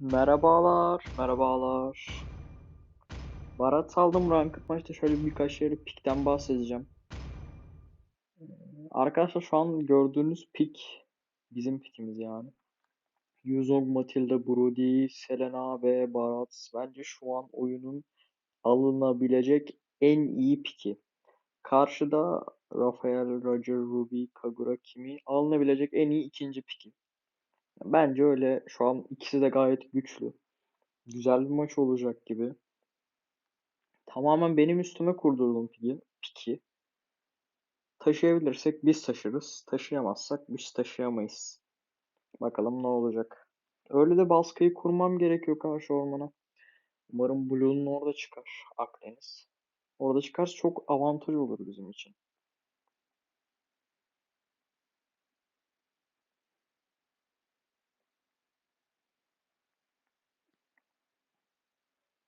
Merhabalar, merhabalar. Barat aldım ranked maçta şöyle birkaç yeri pikten bahsedeceğim. Arkadaşlar şu an gördüğünüz pik bizim pikimiz yani. Yuzong, Matilda, Brody, Selena ve Barat bence şu an oyunun alınabilecek en iyi piki. Karşıda Rafael, Roger, Ruby, Kagura, Kimi alınabilecek en iyi ikinci piki. Bence öyle şu an ikisi de gayet güçlü. Güzel bir maç olacak gibi. Tamamen benim üstüme kurdurdum piki. piki. Taşıyabilirsek biz taşırız. Taşıyamazsak biz taşıyamayız. Bakalım ne olacak. Öyle de baskıyı kurmam gerekiyor karşı ormana. Umarım Blue'nun orada çıkar. Akdeniz. Orada çıkarsa çok avantaj olur bizim için.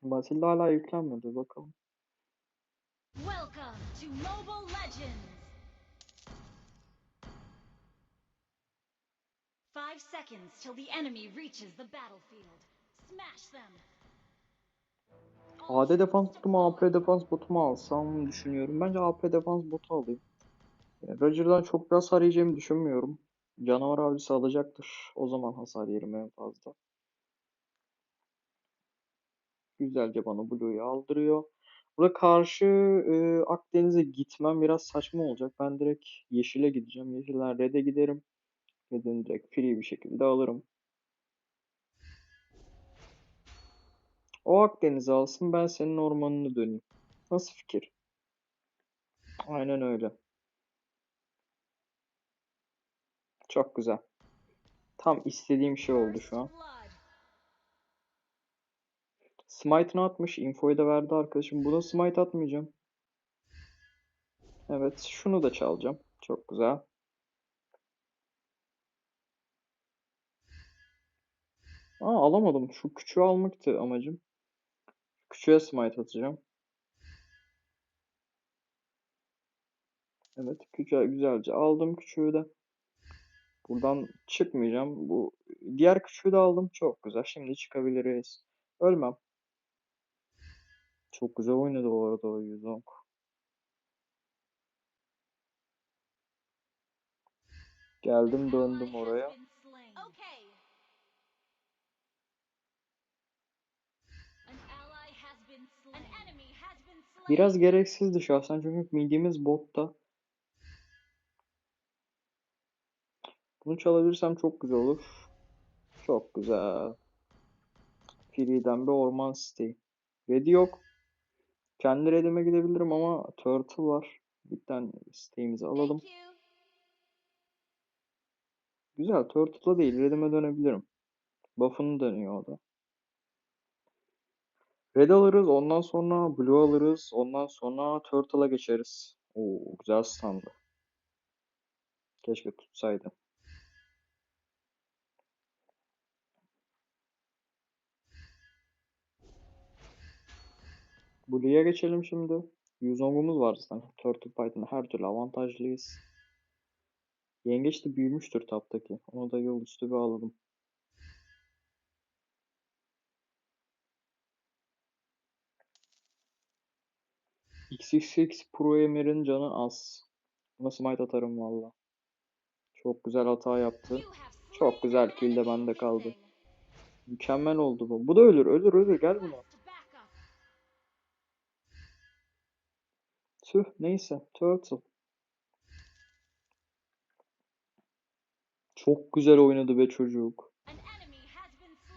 Matilda hala yüklenmedi. Bakalım. Welcome to Mobile Legends! Five seconds till the enemy reaches the battlefield. Smash them! AD defans botu mu AP defans botu mu alsam düşünüyorum. Bence AP defans botu alayım. Yani Roger'dan çok bir hasar yiyeceğimi düşünmüyorum. Canavar avcısı alacaktır. O zaman hasar yerim en fazla. Güzelce bana Blue'yu aldırıyor. Burada karşı e, Akdeniz'e gitmem biraz saçma olacak. Ben direkt Yeşil'e gideceğim. Yeşil'den Red'e giderim. Red'in direkt free bir şekilde alırım. O Akdeniz'i alsın ben senin ormanını döneyim. Nasıl fikir? Aynen öyle. Çok güzel. Tam istediğim şey oldu şu an. Smite'ını atmış. Infoyu da verdi arkadaşım. Buna smite atmayacağım. Evet. Şunu da çalacağım. Çok güzel. Aa alamadım. Şu küçüğü almaktı amacım. Küçüğe smite atacağım. Evet. Küçüğe güzelce aldım küçüğü de. Buradan çıkmayacağım. Bu diğer küçüğü de aldım. Çok güzel. Şimdi çıkabiliriz. Ölmem. Çok güzel oynadı bu arada o Yuzong. Geldim döndüm oraya. Biraz gereksizdi şahsen çünkü midimiz botta. Bunu çalabilirsem çok güzel olur. Çok güzel. Free'den bir orman siteyi. Ready yok. Kendi redime gidebilirim ama turtle var. Bir tane siteğimizi alalım. Güzel. Turtle'la değil. Redime dönebilirim. Buff'ını dönüyor o da. Red alırız. Ondan sonra blue alırız. Ondan sonra turtle'a geçeriz. Oo, güzel standı. Keşke tutsaydı. Blue'ya geçelim şimdi. Yuzong'umuz var zaten. Turtle Python'da her türlü avantajlıyız. Yengeç de büyümüştür taptaki. Onu da yol üstü bir alalım. XXX Pro Emir'in canı az. Buna smite atarım valla. Çok güzel hata yaptı. Çok güzel kill de bende kaldı. Mükemmel oldu bu. Bu da ölür, ölür, ölür. Gel buna. Tüh, neyse. Turtle. Çok güzel oynadı be çocuk.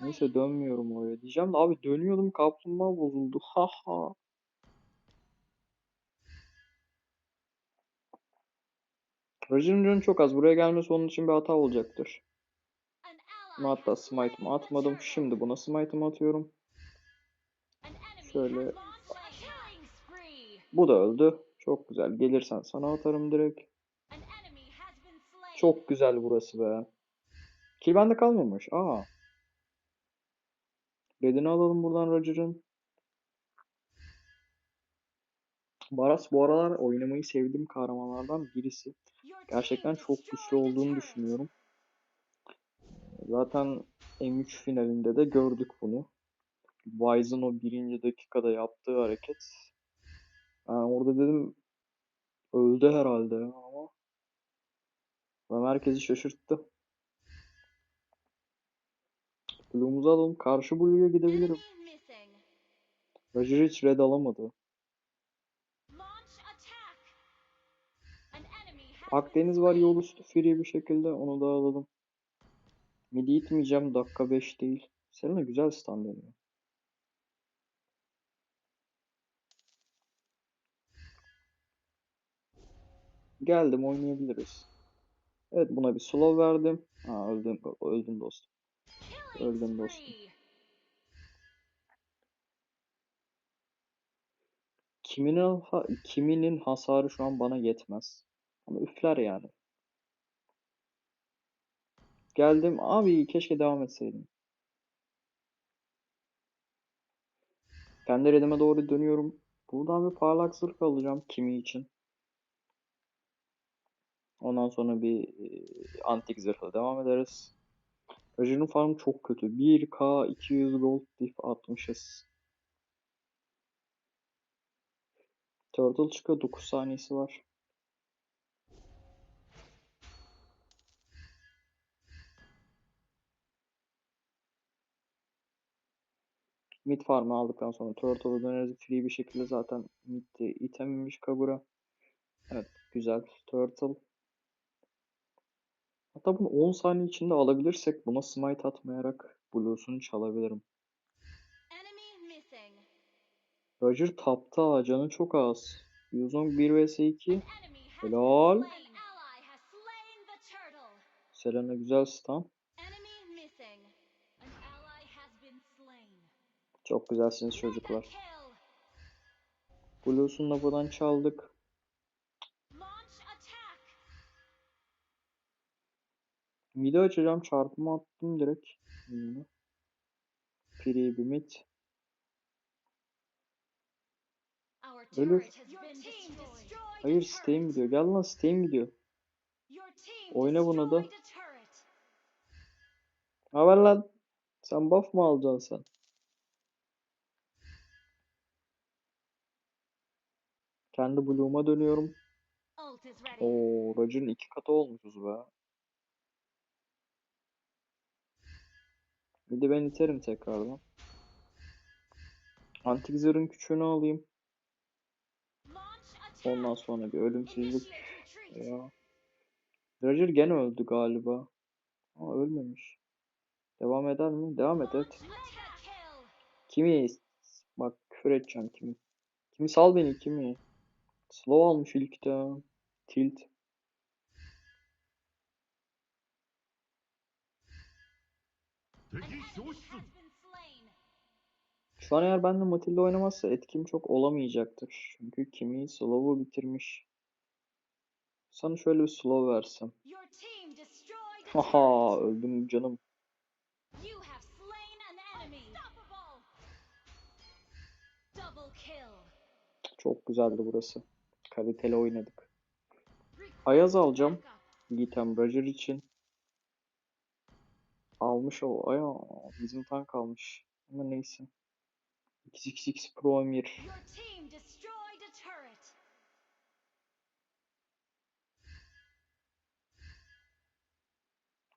Neyse dönmüyorum oraya. Diyeceğim de abi dönüyordum kaplumbağa bozuldu. Ha ha. Roger'ın canı çok az. Buraya gelmesi onun için bir hata olacaktır. Ally hatta smite'ımı atmadım. Şimdi buna smite'ımı atıyorum. Şöyle. Bu da öldü. Çok güzel. Gelirsen sana atarım direkt. Çok güzel burası be. Kill bende kalmamış. Aa. Redini alalım buradan Roger'ın. Baras bu aralar oynamayı sevdiğim kahramanlardan birisi. Gerçekten çok güçlü olduğunu düşünüyorum. Zaten M3 finalinde de gördük bunu. Wise'ın o birinci dakikada yaptığı hareket. Yani orada dedim öldü herhalde ama ben herkesi şaşırttı. Blue'umuzu alalım. Karşı Blue'ya gidebilirim. Roger hiç red alamadı. Akdeniz var yol üstü free bir şekilde onu da alalım. Midi itmeyeceğim dakika 5 değil. Selena güzel deniyor. Geldim oynayabiliriz. Evet buna bir slow verdim. Ha öldüm, öldüm dostum. Öldüm dostum. Kiminin, ha- kiminin hasarı şu an bana yetmez. Ama üfler yani. Geldim. Abi keşke devam etseydim. Kendi redime doğru dönüyorum. Buradan bir parlak zırh alacağım kimi için. Ondan sonra bir e, antik zırhla devam ederiz. Roger'ın farmı çok kötü. 1k 200 gold diff atmışız. Turtle çıkıyor. 9 saniyesi var. Mid farmı aldıktan sonra Turtle'a döneriz. Free bir şekilde zaten mid'de itememiş Kagura. Evet güzel. Turtle. Hatta bunu 10 saniye içinde alabilirsek buna smite atmayarak Blue'sunu çalabilirim. Roger tapta canı çok az. Yuzong 1 vs 2. Enemy has been Helal. Selena güzel stun. Çok güzelsiniz çocuklar. da buradan çaldık. Mid'i açacağım. Çarpımı attım direkt. Free bir mid. Ölür. Hayır Steam gidiyor. Gel lan Steam gidiyor. Oyna buna da. Haber lan. Sen buff mı alacaksın sen? Kendi Blue'uma dönüyorum. Oo, Roger'ın iki katı olmuşuz be. Bir de ben iterim tekrardan. Antik zırhın küçüğünü alayım. Ondan sonra bir ölümsüzlük. Ya. Roger gene öldü galiba. Ama ölmemiş. Devam eder mi? Devam et evet. Kimi? Bak küfür edeceğim kimi. Kimi sal beni kimi. Slow almış ilkte. Tilt. Been slain. Şu an eğer benimle Matilda oynamazsa etkim çok olamayacaktır. Çünkü kimi slow'u bitirmiş. Sana şöyle bir slow versem. Your team destroyed a Haha turret. öldüm canım. Çok güzeldi burası. Kaliteli oynadık. Ayaz alacağım. Gitem Roger için. Almış o. Aya bizim tank almış. Ama neyse. XXX Pro Emir.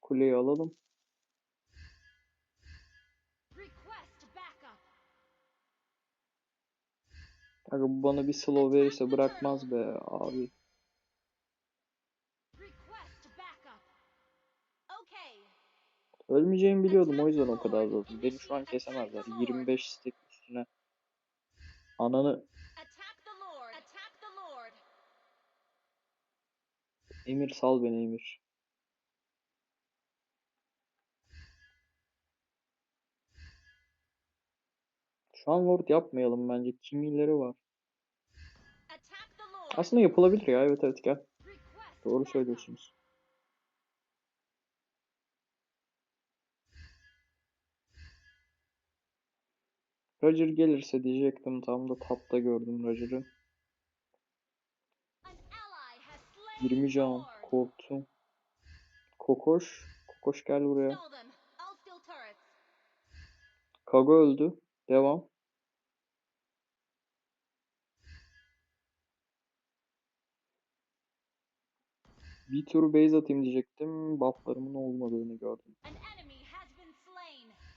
Kuleyi alalım. Aga bu bana bir slow verirse bırakmaz be abi. Ölmeyeceğimi biliyordum o yüzden o kadar zorladım. Beni şu an kesemezler. 25 stack üstüne. Ananı. Emir sal beni Emir. Şu an Lord yapmayalım bence. Kimileri var. Aslında yapılabilir ya. Evet evet gel. Doğru söylüyorsunuz. Roger gelirse diyecektim. Tam da tapta gördüm Roger'ı. An ally has slain 20 the can. Korktum. Kokoş. Kokoş gel buraya. Kago öldü. Devam. Bir tur base atayım diyecektim. Bufflarımın olmadığını gördüm.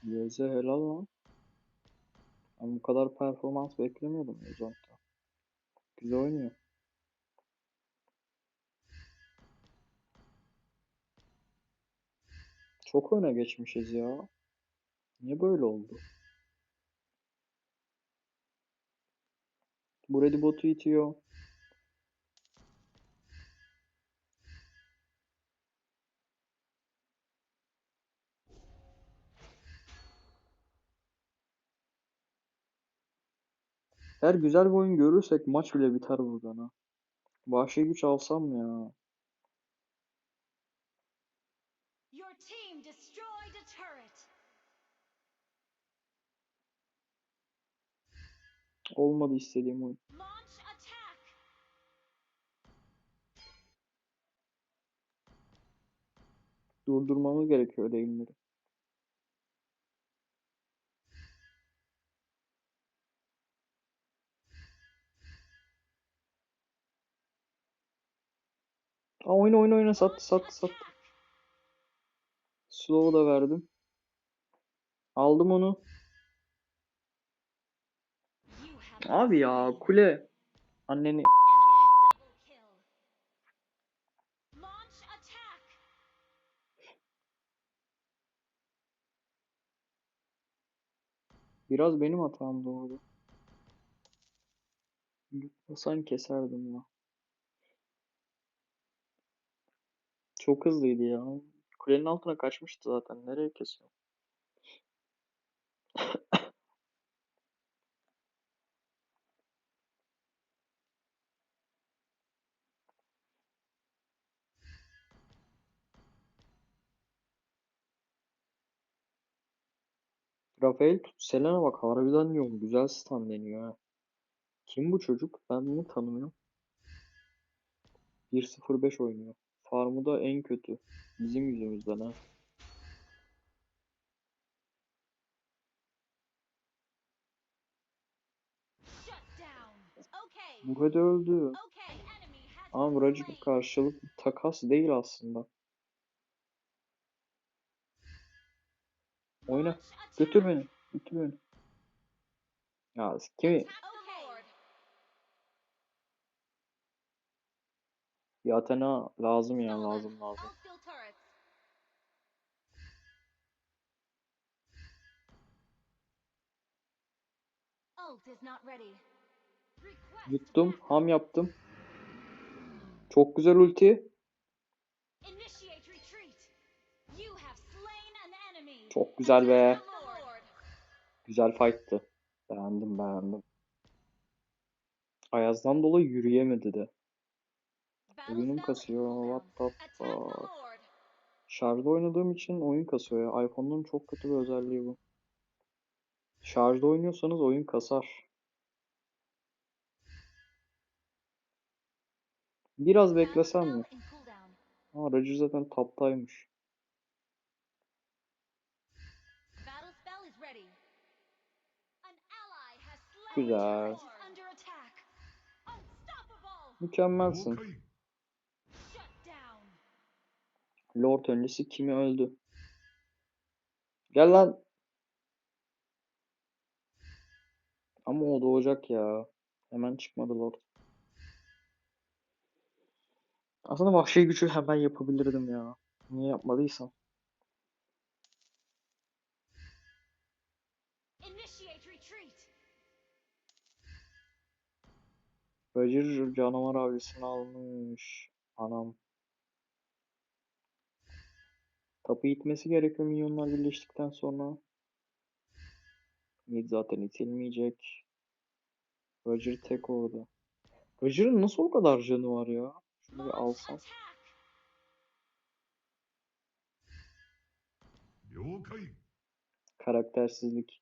Yeze helal lan. Ben bu kadar performans beklemiyordum Yozant'ta. Güzel oynuyor. Çok öne geçmişiz ya. Niye böyle oldu? Brady botu itiyor. Eğer güzel bir oyun görürsek maç bile biter buradan ha. Vahşi güç alsam ya. Olmadı istediğim oyun. Durdurmamız gerekiyor lane'leri. Aa, oyna oyna oyna sat sat sat. Slow'u da verdim. Aldım onu. Abi ya kule. Anneni biraz benim hatam doğru. Yutmasan keserdim ya. Çok hızlıydı ya. Kulenin altına kaçmıştı zaten. Nereye kesiyor? Rafael tut Selena bak harbiden diyorum güzel stun deniyor ha. Kim bu çocuk? Ben bunu tanımıyorum. 1.05 oynuyor. Farmı da en kötü. Bizim yüzümüzden ha. Burada öldü. Ama been buracı slain. karşılık takas değil aslında. Oyna. Götür beni. Götür beni. Ya kimi? Attack the Lord. Bir Athena lazım ya lazım lazım. Yuttum. Ham yaptım. Çok güzel ulti. Çok güzel be. Güzel fight'tı. Beğendim beğendim. Ayaz'dan dolayı yürüyemedi de. Oyunum kasıyor. What the fuck. Şarjda oynadığım için oyun kasıyor ya. iPhone'un çok kötü bir özelliği bu. Şarjda oynuyorsanız oyun kasar. Biraz beklesem mi? Ama Roger zaten taptaymış. Battle spell Lord öncesi kimi öldü? Gel lan. Ama o doğacak ya. Hemen çıkmadı Lord. Aslında vahşi gücü hemen yapabilirdim ya. Niye yapmadıysam. Roger canavar avcısını almış. Anam. Tapu itmesi gerekiyor milyonlar birleştikten sonra. Mid zaten itilmeyecek. Roger tek orada. Roger'ın nasıl o kadar canı var ya? Şunu bir alsam. Karaktersizlik.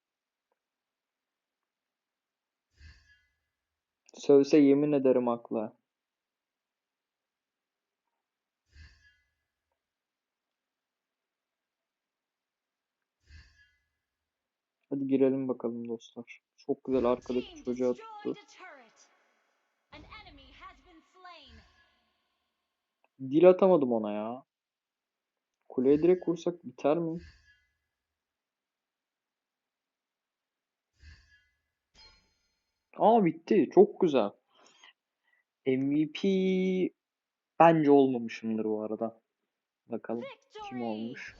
Sövse yemin ederim haklı. Hadi girelim bakalım dostlar. Çok güzel arkadaki çocuğa tuttu. Dil atamadım ona ya. Kuleye direkt vursak biter mi? Aa bitti. Çok güzel. MVP bence olmamışımdır bu arada. Bakalım kim olmuş.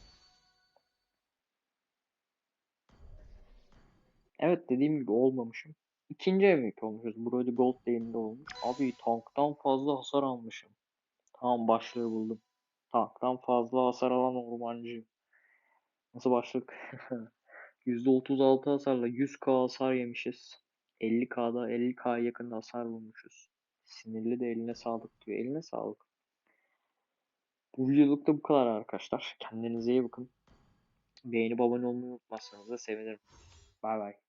Evet dediğim gibi olmamışım. İkinci MVP olmuşuz. Brody Gold Lane'de olmuş. Abi tanktan fazla hasar almışım. Tamam başlığı buldum. Tanktan fazla hasar alan ormancı. Nasıl başlık? %36 hasarla 100k hasar yemişiz. 50k'da 50k'ya yakın hasar bulmuşuz. Sinirli de eline sağlık diyor. Eline sağlık. Bu videoluk da bu kadar arkadaşlar. Kendinize iyi bakın. Beğenip abone olmayı unutmazsanız da sevinirim. Bay bay.